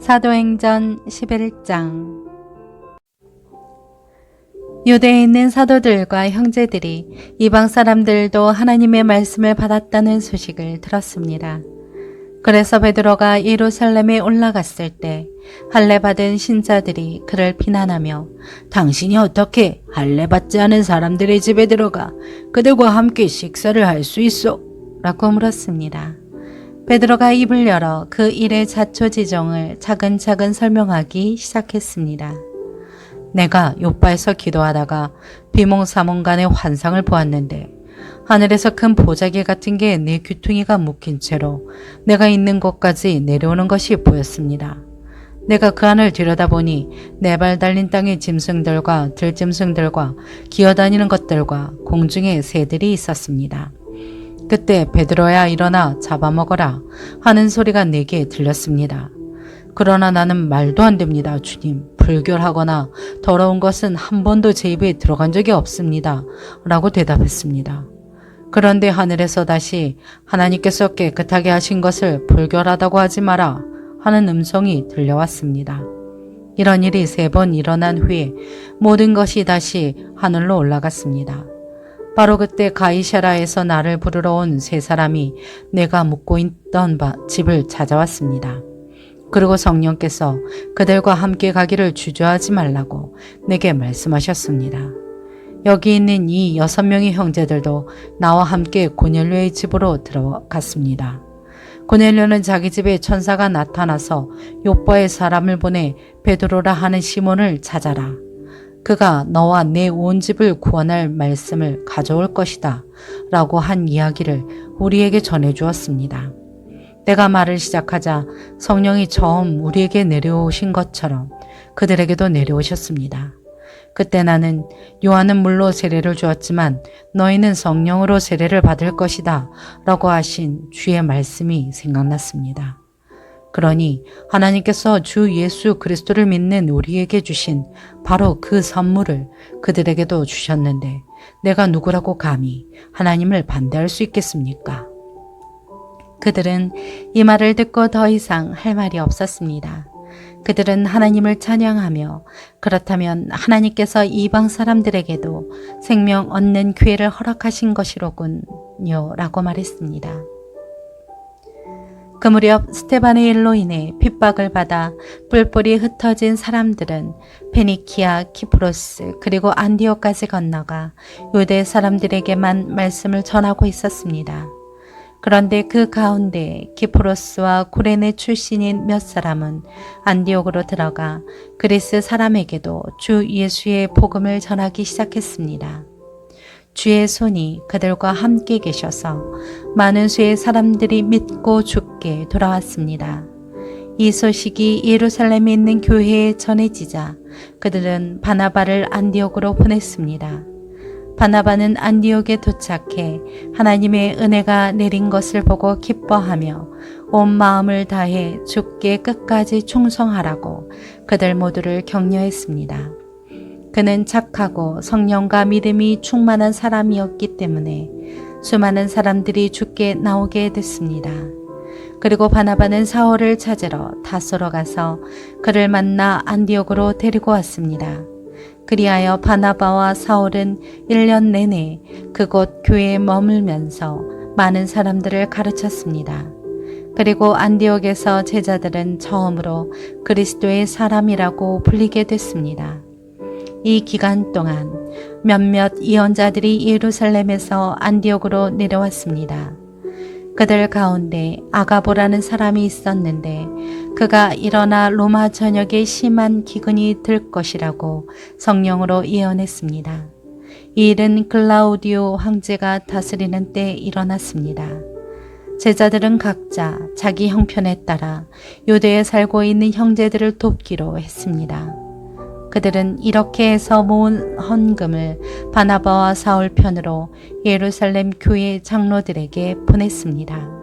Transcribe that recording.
사도행전 11장 유대에 있는 사도들과 형제들이 이방 사람들도 하나님의 말씀을 받았다는 소식을 들었습니다. 그래서 베드로가 예루살렘에 올라갔을 때 할례 받은 신자들이 그를 비난하며 당신이 어떻게 할례 받지 않은 사람들의 집에 들어가 그들과 함께 식사를 할 수 있어? 라고 물었습니다. 베드로가 입을 열어 그 일의 자초지종을 차근차근 설명하기 시작했습니다. 내가 요바에서 기도하다가 비몽사몽간의 환상을 보았는데 하늘에서 큰 보자기 같은 게 내 귀퉁이가 묶인 채로 내가 있는 곳까지 내려오는 것이 보였습니다. 내가 그 안을 들여다보니 네발 달린 땅의 짐승들과 들짐승들과 기어다니는 것들과 공중에 새들이 있었습니다. 그때 베드로야 일어나 잡아먹어라 하는 소리가 내게 들렸습니다. 그러나 나는 말도 안 됩니다, 주님. 불결하거나 더러운 것은 한 번도 제 입에 들어간 적이 없습니다. 라고 대답했습니다. 그런데 하늘에서 다시 하나님께서 깨끗하게 하신 것을 불결하다고 하지 마라 하는 음성이 들려왔습니다. 이런 일이 세 번 일어난 후에 모든 것이 다시 하늘로 올라갔습니다. 바로 그때 가이샤라에서 나를 부르러 온 세 사람이 내가 묵고 있던 바 집을 찾아왔습니다. 그리고 성령께서 그들과 함께 가기를 주저하지 말라고 내게 말씀하셨습니다. 여기 있는 이 여섯 명의 형제들도 나와 함께 고넬료의 집으로 들어갔습니다. 고넬료는 자기 집에 천사가 나타나서 요빠의 사람을 보내 베드로라 하는 시몬을 찾아라. 그가 너와 내 온 집을 구원할 말씀을 가져올 것이다. 라고 한 이야기를 우리에게 전해 주었습니다. 내가 말을 시작하자 성령이 처음 우리에게 내려오신 것처럼 그들에게도 내려오셨습니다. 그때 나는 요한은 물로 세례를 주었지만 너희는 성령으로 세례를 받을 것이다 라고 하신 주의 말씀이 생각났습니다. 그러니 하나님께서 주 예수 그리스도를 믿는 우리에게 주신 바로 그 선물을 그들에게도 주셨는데 내가 누구라고 감히 하나님을 반대할 수 있겠습니까? 그들은 이 말을 듣고 더 이상 할 말이 없었습니다. 그들은 하나님을 찬양하며 그렇다면 하나님께서 이방 사람들에게도 생명 얻는 기회를 허락하신 것이로군요. 라고 말했습니다. 그 무렵 스테반의 일로 인해 핍박을 받아 뿔뿔이 흩어진 사람들은 페니키아, 키프로스 그리고 안디오까지 건너가 유대 사람들에게만 말씀을 전하고 있었습니다. 그런데 그 가운데 키프로스와 구레네 출신인 몇 사람은 안디옥으로 들어가 그리스 사람에게도 주 예수의 복음을 전하기 시작했습니다. 주의 손이 그들과 함께 계셔서 많은 수의 사람들이 믿고 죽게 돌아왔습니다. 이 소식이 예루살렘에 있는 교회에 전해지자 그들은 바나바를 안디옥으로 보냈습니다. 바나바는 안디옥에 도착해 하나님의 은혜가 내린 것을 보고 기뻐하며 온 마음을 다해 주께 끝까지 충성하라고 그들 모두를 격려했습니다. 그는 착하고 성령과 믿음이 충만한 사람이었기 때문에 수많은 사람들이 죽게 나오게 됐습니다. 그리고 바나바는 사울을 찾으러 다소로 가서 그를 만나 안디옥으로 데리고 왔습니다. 그리하여 바나바와 사울은 1년 내내 그곳 교회에 머물면서 많은 사람들을 가르쳤습니다. 그리고 안디옥에서 제자들은 처음으로 그리스도의 사람이라고 불리게 됐습니다. 이 기간 동안 몇몇 예언자들이 예루살렘에서 안디옥으로 내려왔습니다. 그들 가운데 아가보라는 사람이 있었는데 그가 일어나 로마 전역에 심한 기근이 들 것이라고 성령으로 예언했습니다. 이 일은 글라우디오 황제가 다스리는 때 일어났습니다. 제자들은 각자 자기 형편에 따라 유대에 살고 있는 형제들을 돕기로 했습니다. 그들은 이렇게 해서 모은 헌금을 바나바와 사울 편으로 예루살렘 교회 장로들에게 보냈습니다.